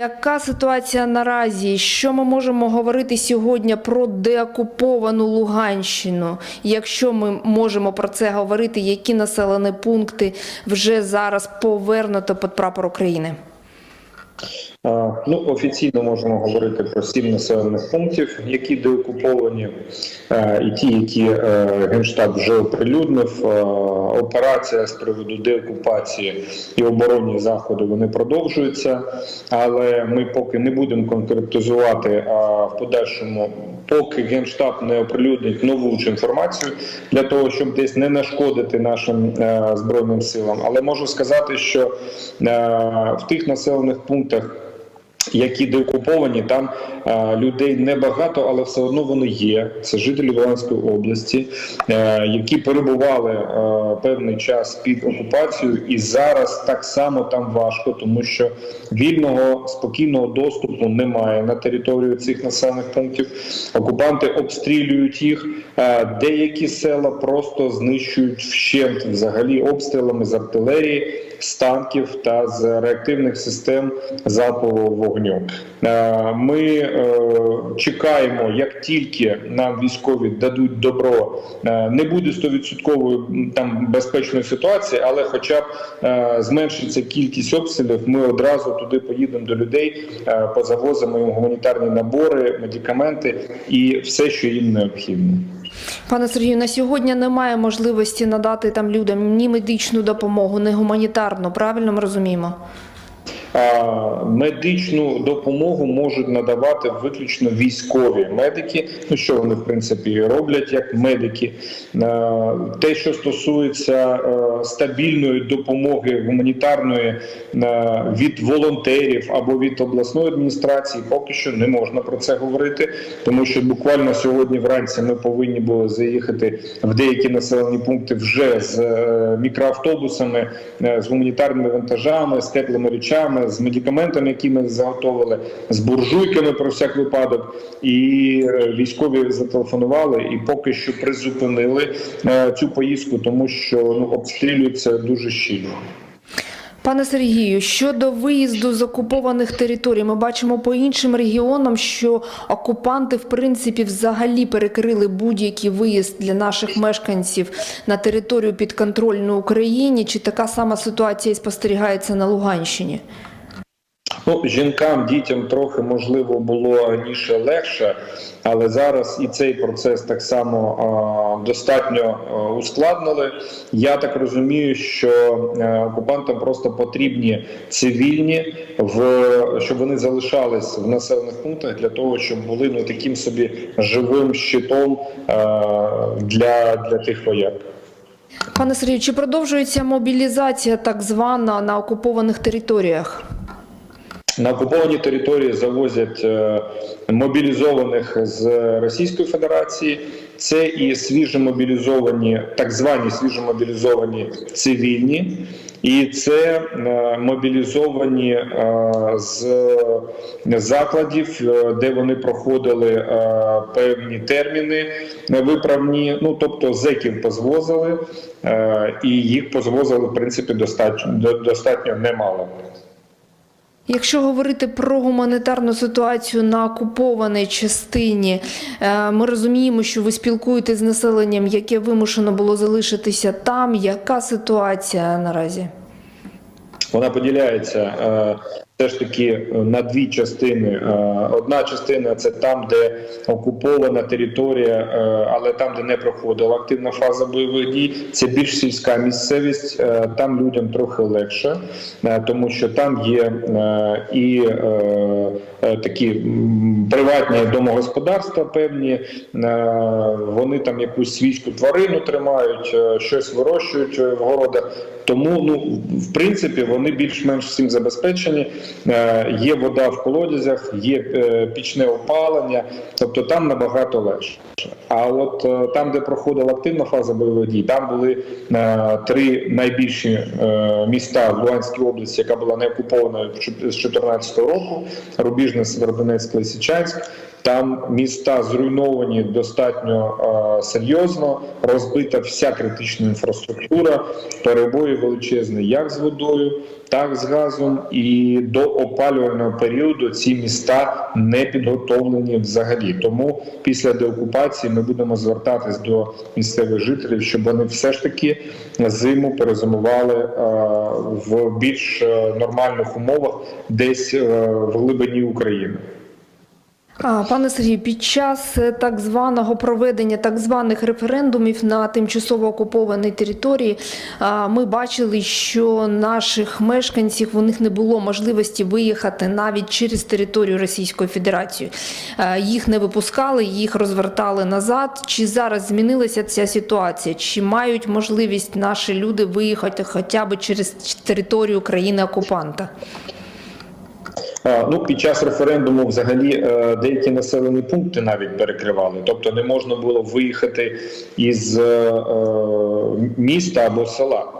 Яка ситуація наразі? Що ми можемо говорити сьогодні про деокуповану Луганщину? Якщо ми можемо про це говорити, які населені пункти вже зараз повернуто під прапор України? А, Ну, офіційно можемо говорити про сім населених пунктів, які деокуповані, е, і ті, які е, генштаб вже оприлюднив. Е, Операція з приводу деокупації і оборонні заходи вони продовжуються, але ми поки не будемо конкретизувати а в подальшому, поки генштаб не оприлюднить нову ж інформацію для того, щоб десь не нашкодити нашим е, збройним силам. Але можу сказати, що е, в тих населених пунктах які деокуповані, там е, людей небагато, але все одно вони є. Це жителі Луганської області, е, які перебували е, певний час під окупацією, і зараз так само там важко, тому що вільного спокійного доступу немає на територію цих населених пунктів. Окупанти обстрілюють їх. Е, деякі села просто знищують вщент взагалі обстрілами з артилерії з танків та з реактивних систем залпового вогню. Е, Ми е, чекаємо, як тільки нам військові дадуть добро, е, не буде 100% там безпечної ситуації, але хоча б зменшиться кількість обстрілів, ми одразу туди поїдемо до людей, позавозимо їм гуманітарні набори, медикаменти і все, що їм необхідно. Пане Сергію, на сьогодні немає можливості надати там людям ні медичну допомогу, ні гуманітарну. Правильно ми розуміємо? Медичну допомогу можуть надавати виключно військові медики. Ну що вони в принципі роблять як медики. Те, що стосується стабільної допомоги гуманітарної від волонтерів або від обласної адміністрації, поки що не можна про це говорити, тому що буквально сьогодні вранці ми повинні були заїхати в деякі населені пункти вже з е, мікроавтобусами, е, з гуманітарними вантажами, з теплими речами, з медикаментами, які ми заготовили, з буржуйками про всяк випадок. І е, військові зателефонували і поки що призупинили е, цю поїздку, тому що ну обстрілюється дуже щільно. Пане Сергію, щодо виїзду з окупованих територій, ми бачимо по іншим регіонам, що окупанти в принципі взагалі перекрили будь-який виїзд для наших мешканців на територію підконтрольну Україні. Чи така сама ситуація і спостерігається на Луганщині? Ну, жінкам, дітям трохи можливо було раніше легше, але зараз і цей процес так само достатньо ускладнили. Я так розумію, що е, окупантам просто потрібні цивільні, в щоб вони залишались в населених пунктах для того, щоб були ну таким собі живим щитом а, для, для тих вояк. Пане Сергію, чи продовжується мобілізація так звана на окупованих територіях? На окуповані території завозять е, мобілізованих з Російської Федерації. Це і свіжомобілізовані, так звані свіжомобілізовані цивільні, і це е, мобілізовані е, з закладів, де вони проходили певні терміни виправні. Ну тобто зеків позвозили, і їх позвозили в принципі достатньо достатньо немало. Якщо говорити про гуманітарну ситуацію на окупованій частині, е, ми розуміємо, що ви спілкуєтесь з населенням, яке вимушено було залишитися там. Яка ситуація наразі? Вона поділяється е, все ж таки е, на дві частини. Е, Одна частина це там, де окупована територія, е, але там, де не проходила активна фаза бойових дій, це більш сільська місцевість. Там людям трохи легше, тому що там є і такі приватні домогосподарства певні, вони там якусь свійську тварину тримають, щось вирощують в городах. Тому, ну в принципі, вони більш-менш всім забезпечені. Е, Є вода в колодязях, є е, пічне опалення, тобто там набагато легше. А от е, там, де проходила активна фаза бойових дій, там були е, три найбільші е, міста в Луганській області, яка була не окупована з 2014 року: Рубіжне, Северодонецьк, Лисичанськ. Там міста зруйновані достатньо е, серйозно, розбита вся критична інфраструктура, перебої величезні як з водою, так з газом. І до опалювального періоду ці міста не підготовлені взагалі. Тому після деокупації ми будемо звертатись до місцевих жителів, щоб вони все ж таки зиму перезимували е, в більш е, нормальних умовах, десь е, в глибині України. Пане Сергію, під час е, так званого проведення так званих референдумів на тимчасово окупованій території ми бачили, що наших мешканців у них не було можливості виїхати навіть через територію Російської Федерації. Їх не випускали, їх розвертали назад. Чи зараз змінилася ця ситуація? Чи мають можливість наші люди виїхати хоча б через територію країни-окупанта? А, Ну, під час референдуму взагалі е, деякі населені пункти навіть перекривали, тобто не можна було виїхати із е, е, міста або села.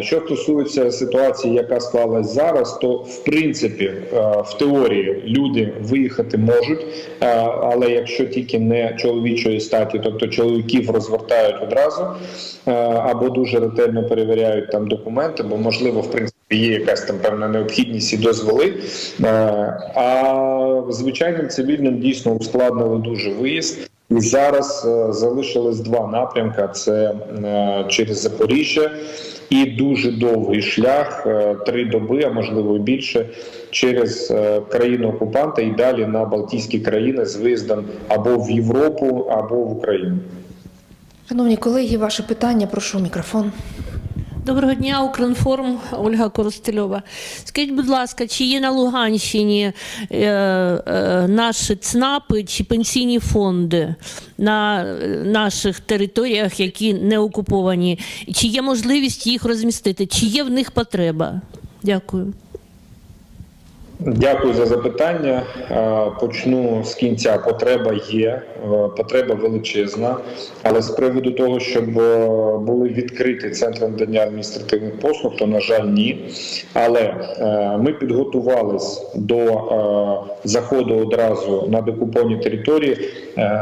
Що стосується ситуації, яка склалась зараз, то в принципі в теорії люди виїхати можуть, але якщо тільки не чоловічої статі, тобто чоловіків розвертають одразу або дуже ретельно перевіряють там документи, бо можливо в принципі. Є якась там певна необхідність і дозволи, а звичайним цивільним дійсно ускладнили дуже виїзд. І зараз е, залишилось два напрямки: це е, через Запоріжжя і дуже довгий шлях, е, три доби, а можливо і більше, через країну окупанта і далі на Балтійські країни з виїздом або в Європу, або в Україну. Шановні колеги, ваше питання, прошу мікрофон. Доброго дня, Укрінформ, Ольга Коростельова. Скажіть, будь ласка, чи є на Луганщині е, е, наші ЦНАПи чи пенсійні фонди на е, наших територіях, які не окуповані? Чи є можливість їх розмістити? Чи є в них потреба? Дякую. Дякую за запитання. Почну з кінця. Потреба є, е, потреба величезна. Але з приводу того, щоб е, були відкриті центри надання адміністративних послуг, то на жаль, ні. Але е, ми підготувались до заходу одразу на декуповані території.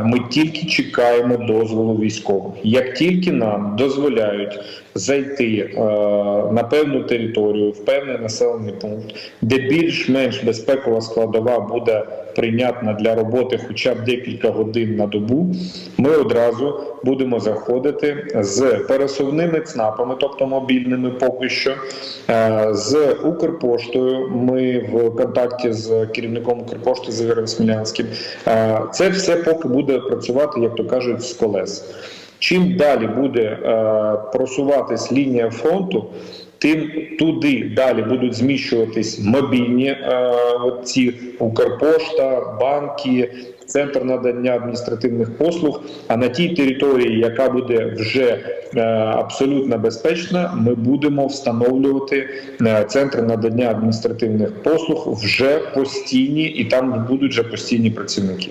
Ми тільки чекаємо дозволу військових. Як тільки нам дозволяють зайти е, на певну територію, в певний населений пункт, де більш-менш безпекова складова буде прийнятна для роботи хоча б декілька годин на добу, ми одразу будемо заходити з пересувними ЦНАПами, тобто мобільними поки що, е, з Укрпоштою. Ми в контакті з керівником Укрпошти з Смілянським. Е, Це все поки буде працювати, як то кажуть, з колес. Чим далі буде е, просуватись лінія фронту, тим туди далі будуть зміщуватись мобільні е, ці Укрпошта, банки, центр надання адміністративних послуг. А на тій території, яка буде вже е, абсолютно безпечна, ми будемо встановлювати е, центри надання адміністративних послуг вже постійні, і там будуть вже постійні працівники.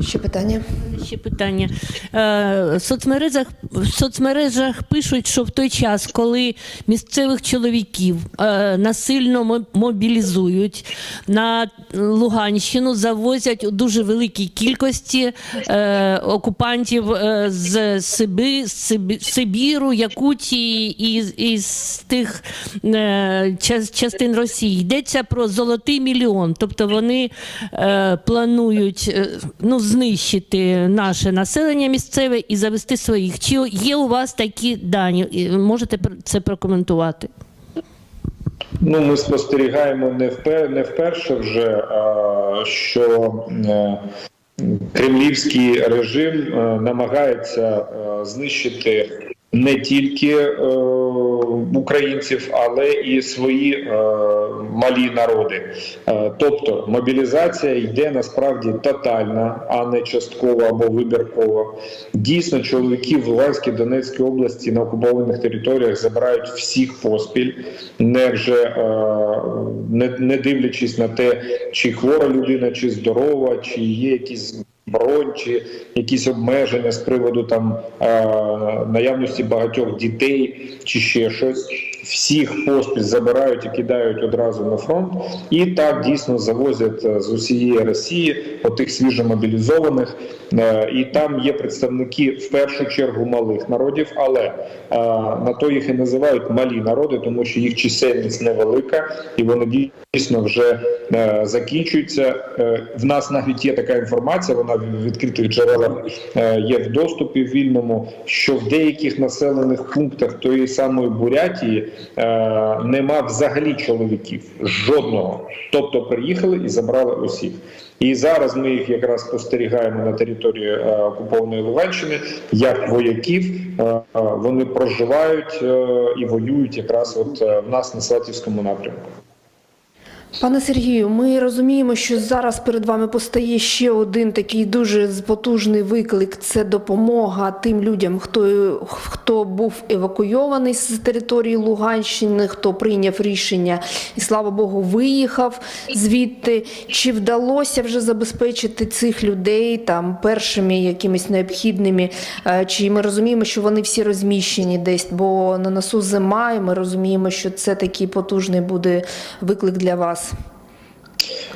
Ще питання? Ще питання. Е, в, соцмережах, в соцмережах пишуть, що в той час, коли місцевих чоловіків е, насильно мобілізують, на Луганщину завозять у дуже великій кількості е, окупантів з Сиби, Сибі- Сибіру, Якутії і, і з тих частин Росії. Йдеться про золотий мільйон. Тобто вони планують ну, знищити наше населення місцеве і завести своїх. Чи є у вас такі дані? Можете це прокоментувати? Ну, ми спостерігаємо не впер, не вперше вже, а, що е, кремлівський режим е, намагається е, знищити не тільки українців, але і свої е, малі народи. Е, тобто мобілізація йде насправді тотальна, а не часткова або вибіркова. Дійсно, чоловіків в Луганській Донецькій області на окупованих територіях забирають всіх поспіль, не вже е, не дивлячись на те, чи хвора людина, чи здорова, чи є якісь бронь чи якісь обмеження з приводу там е, наявності багатьох дітей чи ще щось. Всіх поспіль забирають і кидають одразу на фронт, і так дійсно завозять е, з усієї Росії отих свіжомобілізованих. Е, І там є представники в першу чергу малих народів, але е, на то їх і називають малі народи, тому що їх чисельність невелика, і вони дійсно вже закінчуються. В нас навіть є така інформація, вона в відкритих джерелах є в доступі вільному, що в деяких населених пунктах тої самої Бурятії нема взагалі чоловіків жодного. Тобто приїхали і забрали усіх. І зараз ми їх якраз спостерігаємо на території е, окупованої Луганщини як вояків. Е, е, вони проживають е, і воюють якраз от е, в нас на Сватівському напрямку. Пане Сергію, ми розуміємо, що зараз перед вами постає ще один такий дуже потужний виклик. Це допомога тим людям, хто, хто був евакуйований з території Луганщини, хто прийняв рішення і слава Богу, виїхав звідти. Чи вдалося вже забезпечити цих людей там першими якимись необхідними? Е, Чи ми розуміємо, що вони всі розміщені десь? Бо на носу зима, і ми розуміємо, що це такий потужний буде виклик для вас.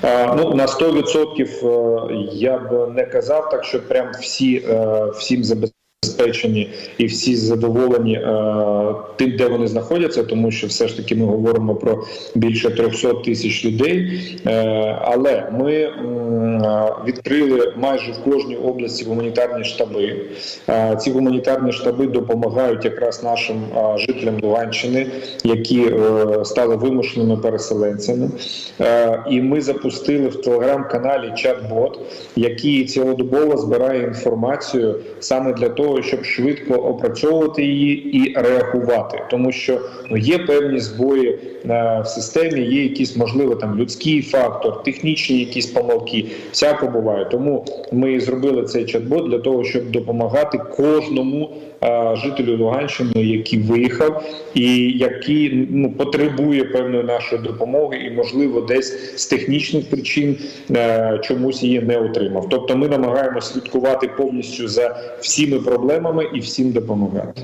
Е, Ну на 100% е, я б не казав так, що прям всі всім всім забезпечені і всі задоволені е, тим, де вони знаходяться, тому що все ж таки ми говоримо про більше 300 тисяч людей. Е, Але ми е, відкрили майже в кожній області гуманітарні штаби. Ці гуманітарні штаби допомагають якраз нашим жителям Луганщини, які стали вимушеними переселенцями. І ми запустили в телеграм-каналі чат-бот, який цілодобово збирає інформацію саме для того, щоб швидко опрацьовувати її і реагувати, тому що ну, є певні збої е, в системі, є якісь можливо там людський фактор, технічні якісь помилки. Всяко буває. Тому ми зробили цей чат-бот для того, щоб допомагати кожному жителю Луганщини, який виїхав, і який ну потребує певної нашої допомоги, і можливо десь з технічних причин е, чомусь її не отримав. Тобто, ми намагаємося слідкувати повністю за всіми проблемами і всім допомагати.